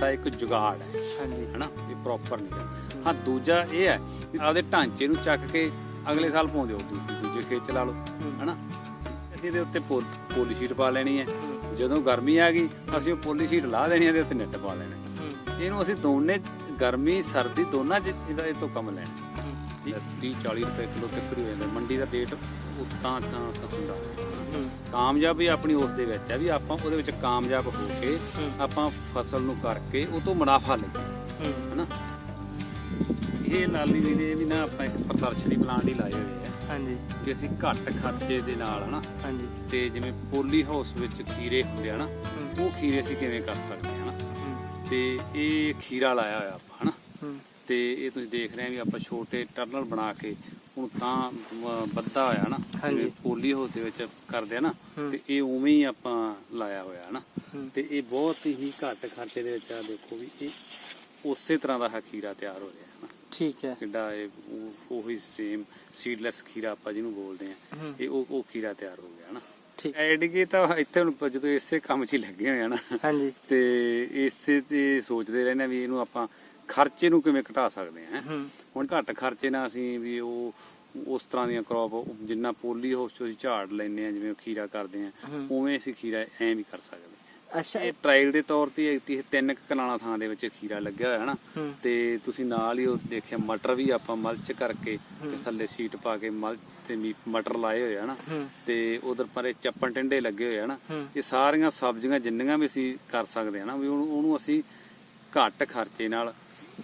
ਸਾਡਾ ਇੱਕ ਜੁਗਾੜ ਹੈ। ਹਾਂਜੀ। ਹਨਾ? ਇਹ ਪ੍ਰੋਪਰ ਨਹੀਂ ਹੈ। ਹਾਂ ਦੂਜਾ ਇਹ ਹੈ ਵੀ ਆਪਦੇ ਢਾਂਚੇ ਨੂੰ ਚੱਕ ਕੇ ਅਗਲੇ ਸਾਲ ਪਾਉਂਦੇ ਹੋ। ਦੂਜੀ ਦੂਜੇ ਖੇਤ ਚ ਲਾ ਲਓ। ਹਨਾ? ਇਹਦੇ ਉੱਤੇ ਪੋਲੀ ਸ਼ੀਟ ਪਾ ਲੈਣੀ ਹੈ। ਜਦੋਂ ਗਰਮੀ ਆ ਗਈ ਅਸੀਂ ਉਹ ਪੋਲੀ ਸ਼ੀਟ ਲਾ ਦੇਣੀ ਹੈ ਤੇ ਉੱਤੇ ਨੈਟ ਪਾ ਲੈਣਾ ਇਹਨੂੰ ਅਸੀਂ ਦੋਨੇ ਗਰਮੀ ਸਰਦੀ ਦੋਨਾਂ ਚ ਇਹਦਾ ਇਹ ਤੋਂ ਕੰਮ ਲੈਣਾ। 30 40 ਰੁਪਏ ਕਿਲੋ ਤੱਕ ਹੀ ਹੋ ਜਾਂਦਾ ਮੰਡੀ ਦਾ ਰੇਟ ਉਹ ਤਾਂ ਹੁੰਦਾ। ਕਾਮਯਾਬੀ ਆਪਣੀ ਉਸ ਦੇ ਵਿੱਚ ਹੈ ਵੀ ਆਪਾਂ ਉਹਦੇ ਵਿੱਚ ਕਾਮਯਾਬ ਹੋ ਕੇ ਆਪਾਂ ਫਸਲ ਨੂੰ ਕਰਕੇ ਉਹ ਤੋਂ ਮੁਨਾਫਾ ਲਈਏ। ਹਨਾ? ਇਹ ਲਾਲੀ ਵੀ ਨੇ ਵੀ ਨਾ ਆਪਾਂ ਇੱਕ ਪ੍ਰਦਰਸ਼ਨੀ ਪਲਾਂਟ ਹੀ ਲਾਏ ਹੋਏ ਆ। ਹਾਂਜੀ। ਕਿ ਅਸੀਂ ਘੱਟ ਖਰਚੇ ਦੇ ਨਾਲ ਹਨਾ? ਹਾਂਜੀ। ਤੇ ਜਿਵੇਂ ਪੋਲੀ ਹਾਊਸ ਵਿੱਚ ਖੀਰੇ ਹੁੰਦੇ ਆ ਨਾ ਉਹ ਖੀਰੇ ਅਸੀਂ ਕਿਵੇਂ ਕਰ ਸਕਦੇ ਹਾਂ ਹਨਾ? ਤੇ ਇਹ ਖੀਰਾ ਲਾਇਆ ਹੋਇਆ ਆਪਾਂ ਹਨਾ? ਤੇ ਇਹ ਤੁਸੀਂ ਦੇਖ ਰਹੇ ਆ ਵੀ ਆਪਾਂ ਛੋਟੇ ਟਰਨਲ ਬਣਾ ਕੇ ਹੁਣ ਤਾਂ ਵੱਧਾ ਹੋਇਆ ਨਾ। ਜਿਵੇਂ ਪੋਲੀ ਹਾਊਸ ਦੇ ਵਿੱਚ ਕਰਦੇ ਆ ਨਾ। ਤੇ ਇਹ ਉਵੇਂ ਹੀ ਆਪਾਂ ਲਾਇਆ ਹੋਇਆ ਹੂੰ। ਤੇ ਇਹ ਬਹੁਤ ਹੀ ਘੱਟ ਖਰਚੇ ਦੇ ਵਿੱਚ ਆ ਦੇਖੋ ਵੀ ਇਹ ਉਸੇ ਤਰ੍ਹਾਂ ਦਾ ਹੈ ਖੀਰਾ ਤਿਆਰ ਹੋ ਰਿਹਾ ਹੈ ਨਾ ਠੀਕ ਹੈ ਕਿੱਡਾ ਇਹ ਉਹ- ਸੇਮ ਸੀਡਲੈਸ ਖੀਰਾ ਆਪਾਂ ਜਿਹਨੂੰ ਬੋਲਦੇ ਆ। ਇਹ ਉਹ ਉਹ ਖੀਰਾ ਤਿਆਰ ਹੋ ਗਿਆ ਨਾ ਠੀਕ ਤਾਂ ਇੱਥੇ ਹੁਣ ਜਦੋਂ ਇਸੇ ਕੰਮ 'ਚ ਹੀ ਲੱਗੇ ਹੋਏ ਆ ਨਾ ਹਾਂਜੀ ਤੇ ਇਸੇ ਤੇ ਸੋਚਦੇ ਰਹਿੰਦੇ ਆ ਵੀ ਇਹਨੂੰ ਆਪਾਂ ਖਰਚੇ ਨੂੰ ਕਿਵੇਂ ਘਟਾ ਸਕਦੇ ਆ ਹੂੰ ਹੁਣ ਘੱਟ ਖਰਚੇ ਨਾਲ ਅਸੀਂ ਵੀ ਉਹ ਉਸ ਤਰ੍ਹਾਂ ਦੀਆਂ ਕ੍ਰੌਪ ਜਿੰਨਾ ਪੋਲੀ ਹਾਊਸ ਚੋਂ ਝਾੜ ਲੈਂਦੇ ਆ ਜਿਵੇਂ ਖੀਰਾ ਕਰਦੇ ਆ। ਉਵੇਂ ਅਸੀਂ ਖੀਰਾ ਐਂ ਵੀ ਕਰ ਸਕਦੇ। ਅੱਛਾ ਇਹ ਟ੍ਰਾਇਲ ਦੇ ਤੌਰ ਤੇ ਇਹ ਤਿੰਨ ਕਨਾਲਾਂ ਥਾਂ ਦੇ ਵਿੱਚ ਖੀਰਾ ਲੱਗਿਆ ਹੋਇਆ ਨਾ ਹੂੰ। ਤੇ ਤੁਸੀਂ ਨਾਲ ਹੀ ਉਹ ਦੇਖਿਆ ਮਟਰ ਵੀ ਆਪਾਂ ਮਲਚ ਕਰਕੇ ਤੇ ਥੱਲੇ ਸੀਟ ਪਾ ਕੇ ਮਲਚ ਤੇ ਮਟਰ ਲਾਏ ਹੋਏ ਆ ਨਾ ਹੂੰ ਤੇ ਉਧਰ ਪਰੇ ਚੱਪਣ ਟਿੰਡੇ ਲੱਗੇ ਹੋਏ ਆ ਨਾ ਹੂੰ। ਇਹ ਸਾਰੀਆਂ ਸਬਜ਼ੀਆਂ ਜਿੰਨੀਆਂ ਵੀ ਅਸੀਂ ਕਰ ਸਕਦੇ ਆ ਨਾ ਵੀ ਉਹਨੂੰ ਅਸੀਂ ਘੱਟ ਖਰਚੇ ਨਾਲ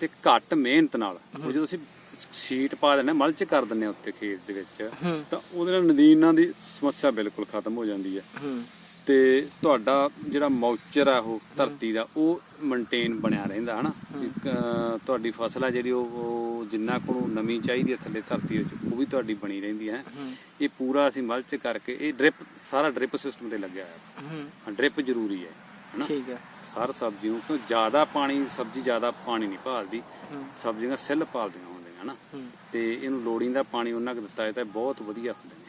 ਤੇ ਘੱਟ ਮਿਹਨਤ ਨਾਲ। ਉਹ ਜਦੋਂ ਅਸੀਂ ਸ਼ੀਟ ਪਾ ਹਾਂ ਮਲਚ ਕਰ ਹਾਂ ਉੱਤੇ ਖੇਤ ਦੇ ਵਿੱਚ। ਤਾਂ ਉਹਦੇ ਨਾਲ ਨਦੀਨਾਂ ਦੀ ਸਮੱਸਿਆ ਬਿਲਕੁਲ ਖਤਮ ਹੋ ਜਾਂਦੀ ਹੈ। ਤੇ ਤੁਹਾਡਾ ਜਿਹੜਾ ਮੌਚਰ ਆ ਉਹ ਧਰਤੀ ਦਾ ਉਹ ਮੇਨਟੇਨ ਬਣਿਆ ਰਹਿੰਦਾ ਹਨਾ? ਤੁਹਾਡੀ ਫਸਲ ਆ ਜਿਹੜੀ ਉਹ ਜਿੰਨਾ ਕੁ ਨੂੰ ਨਮੀ ਚਾਹੀਦੀ ਹੈ ਥੱਲੇ ਧਰਤੀ ਵਿੱਚ ਉਹ ਵੀ ਤੁਹਾਡੀ ਬਣੀ ਰਹਿੰਦੀ ਹੈ। ਇਹ ਪੂਰਾ ਅਸੀਂ ਮਲਚ ਕਰਕੇ ਇਹ ਡ੍ਰਿਪ ਸਾਰਾ ਡ੍ਰਿਪ ਸਿਸਟਮ ਤੇ ਲੱਗਿਆ ਹੋਇਆ। ਹੂੰ। ਹਾਂ ਡ੍ਰਿਪ ਜ਼ਰੂਰੀ ਹੈ। ਹਨਾ? ਠੀਕ ਹੈ। ਹਰ ਸਬਜ਼ੀ ਨੂੰ ਕਿਉਂ ਜ਼ਿਆਦਾ ਪਾਣੀ ਸਬਜ਼ੀ ਜ਼ਿਆਦਾ ਪਾਣੀ ਨਹੀਂ ਭਾਲਦੀ। ਹੂੰ। ਸਬਜ਼ੀਆਂ ਸਿੱਲ ਭਾਲਦੀਆਂ ਹੁੰਦੀਆਂ ਹਨਾ? ਹੂੰ। ਤੇ ਇਹਨੂੰ ਲੋੜੀਂਦਾ ਪਾਣੀ ਉਹਨਾਂ ਕੁ ਦਿੱਤਾ ਹੈ ਤਾਂ ਬਹੁਤ ਵਧੀਆ ਹੁੰਦੇ ਨੇ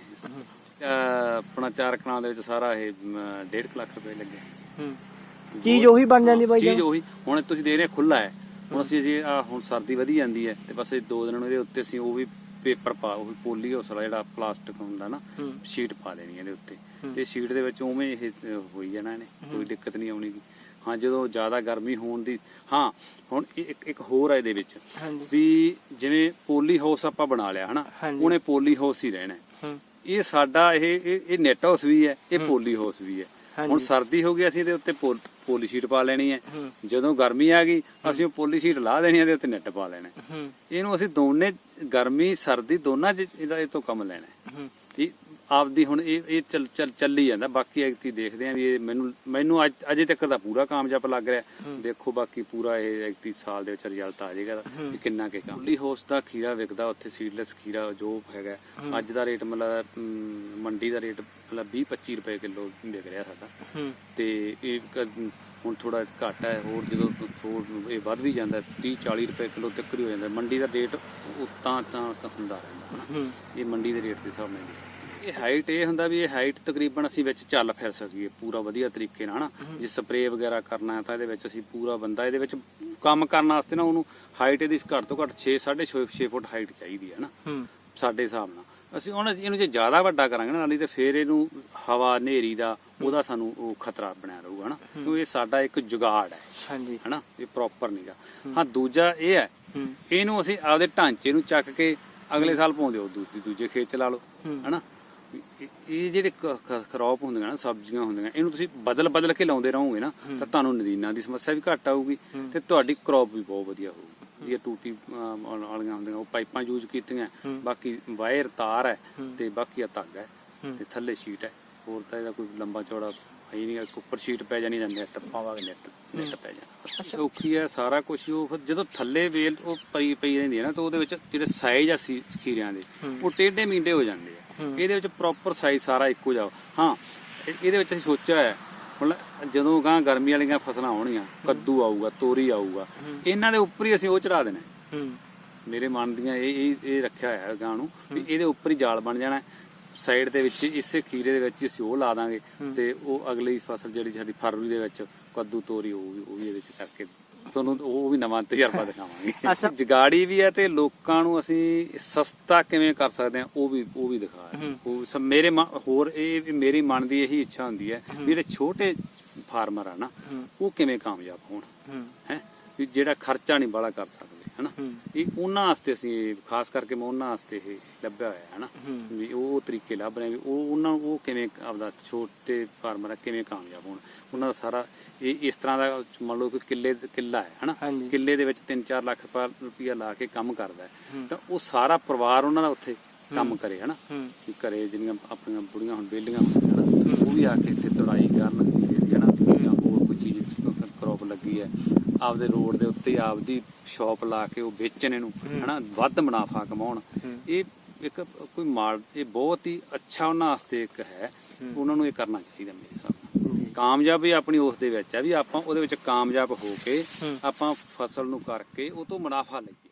ਅਹ ਆਪਣਾ ਚਾਰ ਕਨਾਲ ਦੇ ਵਿੱਚ ਸਾਰਾ ਇਹ 1.5 ਲੱਖ ਰੁਪਏ ਲੱਗੇ। ਚੀਜ਼ ਉਹੀ ਬਣ ਜਾਂਦੀ ਬਾਈ ਚੀਜ਼ ਜਾਨ। ਉਹੀ। ਹੁਣ ਤੁਸੀਂ ਦੇਖ ਰਹੇ ਖੁੱਲਾ ਹੈ। ਹੁਣ ਅਸੀਂ ਜੀ ਆ ਹੁਣ ਸਰਦੀ ਵਧੀ ਜਾਂਦੀ ਹੈ ਤੇ ਬਸ ਇਹ ਦੋ ਦਿਨ ਨੂੰ ਇਹਦੇ ਉੱਤੇ ਅਸੀਂ ਉਹ ਵੀ ਪੇਪਰ ਪਾ ਉਹ ਪੋਲੀ ਹੌਸਲਾ ਜਿਹੜਾ ਪਲਾਸਟਿਕ ਹੁੰਦਾ ਨਾ ਸ਼ੀਟ ਪਾ ਦੇਣੀ ਇਹਦੇ ਉੱਤੇ। ਤੇ ਸ਼ੀਟ ਦੇ ਵਿੱਚ ਉਵੇਂ ਇਹ ਹੋਈ ਜਾਣਾ ਇਹਨੇ ਕੋਈ ਦਿੱਕਤ ਨਹੀਂ ਆਉਣੀ। ਹਾਂ ਜਦੋਂ ਜ਼ਿਆਦਾ ਗਰਮੀ ਹੋਣ ਦੀ ਹਾਂ ਹੁਣ ਇੱਕ ਇੱਕ ਹੋਰ ਹੈ ਇਹਦੇ ਵਿੱਚ। ਵੀ ਜਿਵੇਂ ਪੋਲੀ ਹਾਊਸ ਆਪਾਂ ਬਣਾ ਲਿਆ ਹਨਾ। ਉਹਨੇ ਪੋਲੀ ਹਾਊਸ ਹੀ ਰਹਿਣਾ। ਇਹ ਸਾਡਾ ਇਹ ਇਹ ਨੈਟ ਹਾਊਸ ਵੀ ਹੈ ਇਹ ਪੋਲੀ ਹਾਊਸ ਵੀ ਹੈ। ਹੁਣ ਸਰਦੀ ਹੋ ਗਈ ਅਸੀਂ ਇਹਦੇ ਉੱਤੇ ਪੋਲ- ਸ਼ੀਟ ਪਾ ਲੈਣੀ ਹੈ। ਜਦੋਂ ਗਰਮੀ ਆ ਗਈ ਅਸੀਂ ਉਹ ਪੋਲੀ ਸ਼ੀਟ ਲਾ ਦੇਣੀ ਹੈ ਤੇ ਉੱਤੇ ਨੈਟ ਪਾ ਲੈਣਾ ਇਹਨੂੰ ਅਸੀਂ ਦੋਨੇ ਗਰਮੀ ਸਰਦੀ ਦੋਨਾਂ ਚ ਇਹਦਾ ਇਹ ਤੋਂ ਕੰਮ ਲੈਣਾ ਠੀਕ। ਆਪਦੀ ਹੁਣ ਇਹ ਇਹ ਚੱਲ ਚੱਲ ਚੱਲੀ ਜਾਂਦਾ। ਬਾਕੀ ਐਕਟੀ ਦੇਖਦੇ ਆ ਵੀ ਇਹ ਮੈਨੂੰ ਮੈਨੂੰ ਅੱਜ ਅਜੇ ਤੱਕ ਦਾ ਪੂਰਾ ਕਾਮਯਾਬ ਲੱਗ ਰਿਹਾ। ਦੇਖੋ ਬਾਕੀ ਪੂਰਾ ਇਹ ਐਕਟੀ ਸਾਲ ਦੇ ਵਿੱਚ ਰਿਜ਼ਲਟ ਆ ਜਾਏਗਾ ਵੀ ਕਿੰਨਾ ਕੇ ਕੰਮ। ਲਈ ਹੋਸ ਦਾ ਖੀਰਾ ਵਿਕਦਾ ਉੱਥੇ ਸੀਡਲੈਸ ਖੀਰਾ ਜੋ ਹੈਗਾ। ਅੱਜ ਦਾ ਰੇਟ ਮਤਲਬ ਮੰਡੀ ਦਾ ਰੇਟ ਮਤਲਬ 20 25 ਰੁਪਏ ਕਿਲੋ ਵਿਕ ਰਿਹਾ ਸਾਡਾ। ਤੇ ਇਹ ਕ- ਹੁਣ ਥੋੜਾ ਘੱਟ ਹੈ ਹੋਰ ਜਦੋਂ ਥੋੜ ਇਹ ਵੱਧ ਵੀ ਜਾਂਦਾ 30 40 ਰੁਪਏ ਕਿਲੋ ਤੱਕ ਹੀ ਹੋ ਜਾਂਦਾ। ਮੰਡੀ ਦਾ ਰੇਟ ਤਾਂ ਤਾਂ ਹੁੰਦਾ ਰਹਿੰਦਾ ਇਹ ਮੰਡੀ ਦੇ ਰੇਟ ਦੇ ਹਿਸਾਬ ਨਾਲ। ਇਹ ਹਾਈਟ ਇਹ ਹੁੰਦਾ ਵੀ ਇਹ ਹਾਈਟ ਤਕਰੀਬਨ ਅਸੀਂ ਵਿੱਚ ਚੱਲ ਫਿਰ ਸਕੀਏ ਪੂਰਾ ਵਧੀਆ ਤਰੀਕੇ ਨਾਲ ਹਨਾ? ਜੇ ਸਪਰੇਅ ਵਗੈਰਾ ਕਰਨਾ ਹੈ ਤਾਂ ਇਹਦੇ ਵਿੱਚ ਅਸੀਂ ਪੂਰਾ ਬੰਦਾ ਇਹਦੇ ਵਿੱਚ ਕੰਮ ਕਰਨ ਵਾਸਤੇ ਨਾ ਉਹਨੂੰ ਹਾਈਟ ਇਹਦੀ ਘੱਟ ਤੋਂ ਘੱਟ 6 6.5 6 ਫੁੱਟ ਹਾਈਟ ਚਾਹੀਦੀ ਹੈ ਨਾ ਸਾਡੇ ਹਿਸਾਬ ਨਾਲ। ਅਸੀਂ ਹੁਣ ਇਹਨੂੰ ਜੇ ਜ਼ਿਆਦਾ ਵੱਡਾ ਕਰਾਂਗੇ ਨਾ ਨਹੀਂ ਤੇ ਫਿਰ ਇਹਨੂੰ ਹਵਾ ਹਨੇਰੀ ਦਾ ਉਹਦਾ ਸਾਨੂੰ ਉਹ ਖਤਰਾ ਬਣਿਆ ਰਹੂਗਾ ਨਾ ਕਿਉਂਕਿ ਇਹ ਸਾਡਾ ਇੱਕ ਜੁਗਾੜ ਹੈ ਹਾਂਜੀ। ਹਨਾ? ਇਹ ਪ੍ਰੋਪਰ ਨਹੀਂਗਾ ਹਾਂ। ਦੂਜਾ ਇਹ ਹੈ ਇਹਨੂੰ ਅਸੀਂ ਆਪਦੇ ਢਾਂਚੇ ਨੂੰ ਚੱਕ ਕੇ ਅਗਲੇ ਸਾਲ ਪਾਉਂਦੇ ਹੋ ਦੂਸਰੀ ਦੂਜੇ ਖੇਤ ਚ ਲਾ ਲਓ। ਹਨਾ? ਇਹ- ਜਿਹੜੇ ਖਰੋਪ ਹੁੰਦੀਆਂ ਨਾ ਸਬਜ਼ੀਆਂ ਹੁੰਦੀਆਂ ਇਹਨੂੰ ਤੁਸੀਂ ਬਦਲ ਬਦਲ ਕੇ ਲਾਉਂਦੇ ਰਹੋਗੇ ਨਾ ਤਾਂ ਤੁਹਾਨੂੰ ਨਦੀਨਾਂ ਦੀ ਸਮੱਸਿਆ ਵੀ ਘੱਟ ਆਊਗੀ ਤੇ ਤੁਹਾਡੀ ਕ੍ਰੌਪ ਵੀ ਬਹੁਤ ਵਧੀਆ ਹੋਊਗੀ। ਇਹ ਟੂਟੀ ਵਾਲੀਆਂ ਹੁੰਦੀਆਂ ਉਹ ਪਾਈਪਾਂ ਯੂਜ਼ ਕੀਤੀਆਂ ਬਾਕੀ ਵਾਇਰ ਤਾਰ ਹੈ ਤੇ ਬਾਕੀ ਆ ਧਾਗਾ ਹੈ ਤੇ ਥੱਲੇ ਸ਼ੀਟ ਹੈ। ਹੋਰ ਤਾਂ ਇਹਦਾ ਕੋਈ ਲੰਬਾ ਚੌੜਾ ਹੈ ਹੀ ਨਹੀਂ ਉੱਪਰ ਸ਼ੀਟ ਪੈ ਜਾਣੀ ਜਾਂ ਨੈਟ ਪਾਵਾਂਗੇ ਨੈਟ ਨੈਟ ਪੈ ਜਾਣਾ। ਸੌਖੀ ਹੈ ਸਾਰਾ ਕੁਝ ਉਹ ਫਿਰ ਜਦੋਂ ਥੱਲੇ ਵੇਲ ਉਹ ਪਈ ਪਈ ਰਹਿੰਦੀ ਹੈ ਨਾ ਤਾਂ ਉਹਦੇ ਵਿੱਚ ਜਿਹੜੇ ਸਾਈਜ਼ ਆ ਖੀਰਿਆਂ ਦੇ ਉਹ ਟੇਢੇ ਮੀਂਡੇ ਹੋ ਜਾਂਦੇ ਇਹਦੇ ਵਿੱਚ ਪ੍ਰੋਪਰ ਸਾਈਜ਼ ਸਾਰਾ ਇੱਕੋ ਜਿਹਾ ਹਾਂ ਇਹ- ਇਹਦੇ ਵਿੱਚ ਅਸੀਂ ਸੋਚਿਆ ਹੈ ਮਤਲਬ ਜਦੋਂ ਗਾਂ ਗਰਮੀ ਵਾਲੀਆਂ ਫਸਲਾਂ ਆਉਣਗੀਆਂ ਕੱਦੂ ਆਊਗਾ ਤੋਰੀ ਆਊਗਾ ਇਹਨਾਂ ਦੇ ਉੱਪਰ ਹੀ ਅਸੀਂ ਉਹ ਚੜਾ ਦੇਣਾ। ਮੇਰੇ ਮਨ ਦੀਆਂ ਇਹ ਇਹ ਰੱਖਿਆ ਹੋਇਆ ਗਾਂ ਨੂੰ ਵੀ ਇਹਦੇ ਉੱਪਰ ਹੀ ਜਾਲ ਬਣ ਜਾਣਾ। ਸਾਈਡ ਦੇ ਵਿੱਚ ਇਸੇ ਖੀਰੇ ਦੇ ਵਿੱਚ ਅਸੀਂ ਉਹ ਲਾ ਦਾਂਗੇ ਤੇ ਉਹ ਅਗਲੀ ਫਸਲ ਜਿਹੜੀ ਸਾਡੀ ਫਰਵਰੀ ਦੇ ਵਿੱਚ ਕੱਦੂ ਤੋਰੀ ਹੋਊਗੀ ਉਹ ਵੀ ਇਹਦੇ ਚ ਕਰਕੇ ਤੁਹਾਨੂੰ ਉਹ ਵੀ ਨਵਾਂ ਤਜਰਬਾ ਦਿਖਾਵਾਂਗੇ। ਜਗਾੜੀ ਵੀ ਹੈ ਤੇ ਲੋਕਾਂ ਨੂੰ ਅਸੀਂ ਸਸਤਾ ਕਿਵੇਂ ਕਰ ਸਕਦੇ ਹਾਂ ਉਹ ਵੀ ਉਹ ਵੀ ਦਿਖਾ ਰਹੇ। ਹਾਂ। ਉਹ ਸਭ ਮੇਰੇ ਹੋਰ ਇਹ ਵੀ ਮੇਰੀ ਮਨ ਦੀ ਇਹੀ ਇੱਛਾ ਹੁੰਦੀ ਹੈ ਵੀ ਜਿਹੜੇ ਛੋਟੇ ਫਾਰਮਰ ਆ ਨਾ ਉਹ ਕਿਵੇਂ ਕਾਮਯਾਬ ਹੋਣ ਹੂੰ। ਜਿਹੜਾ ਖਰਚਾ ਨਹੀਂ ਬਾਲਾ ਕਰ ਸਕਦੇ। ਹਨਾ। ਇਹ ਉਹਨਾਂ ਵਾਸਤੇ ਅਸੀਂ ਖਾਸ ਕਰਕੇ ਮੈਂ ਉਹਨਾਂ ਵਾਸਤੇ ਇਹ ਲੱਭਿਆ ਹੋਇਆ ਹੈ। ਹਨਾ। ਵੀ ਉਹ ਤਰੀਕੇ ਲੱਭ ਰਹੇ ਵੀ ਉਹ ਉਹਨਾਂ ਨੂੰ ਉਹ ਕਿਵੇਂ ਆਪਦਾ ਛੋਟੇ ਫਾਰਮਰ ਕਿਵੇਂ ਕਾਮਯਾਬ ਹੋਣ? ਉਹਨਾਂ ਦਾ ਸਾਰਾ ਇਹ ਇਸ ਤਰ੍ਹਾਂ ਦਾ ਮੰਨ ਲਓ ਕਿ ਕਿੱਲੇ ਕਿੱਲਾ ਹੈ ਹਨਾ। ਕਿੱਲੇ ਦੇ ਵਿੱਚ 3-4 ਲੱਖ ਰੁਪਇਆ ਲਾ ਕੇ ਕੰਮ ਕਰਦਾ ਤਾਂ ਉਹ ਸਾਰਾ ਪਰਿਵਾਰ ਉਹਨਾਂ ਦਾ ਉੱਥੇ ਕੰਮ ਕਰੇ ਹਨਾ? ਹੂੰ। ਕਿ ਘਰੇ ਜਿਹੜੀਆਂ ਆਪਣੀਆਂ ਬੁੜੀਆਂ ਹੁਣ ਬੇਲੀਆਂ ਉਹ ਵੀ ਆ ਕੇ ਇੱਥੇ ਤੁੜਾਈ ਕਰਨ ਜਿਹੜੀ ਹਨਾ ਜਾਂ ਹੋਰ ਕੋਈ ਚੀਜ਼ ਕ੍ਰੌਪ ਲੱਗੀ ਹੈ ਆਪਦੇ ਰੋਡ ਦੇ ਉੱਤੇ ਆਪਦੀ ਸ਼ਾਪ ਲਾ ਕੇ ਉਹ ਵੇਚਣ ਇਹਨੂੰ ਹਨਾ? ਵੱਧ ਮੁਨਾਫਾ ਕਮਾਉਣ। ਇਹ ਇੱਕ ਕੋਈ ਮਾਲ ਇਹ ਬਹੁਤ ਹੀ ਅੱਛਾ ਉਹਨਾਂ ਵਾਸਤੇ ਇੱਕ ਹੈ। ਉਹਨਾਂ ਨੂੰ ਇਹ ਕਰਨਾ ਚਾਹੀਦਾ ਮੇਰੇ ਹਿਸਾਬ ਨਾਲ। ਕਾਮਯਾਬੀ ਆਪਣੀ ਉਸ ਦੇ ਵਿੱਚ ਹੈ ਵੀ ਆਪਾਂ ਉਹਦੇ ਵਿੱਚ ਕਾਮਯਾਬ ਹੋ ਕੇ ਆਪਾਂ ਫਸਲ ਨੂੰ ਕਰਕੇ ਉਹ ਤੋਂ ਮੁਨਾਫਾ ਲਈਏ।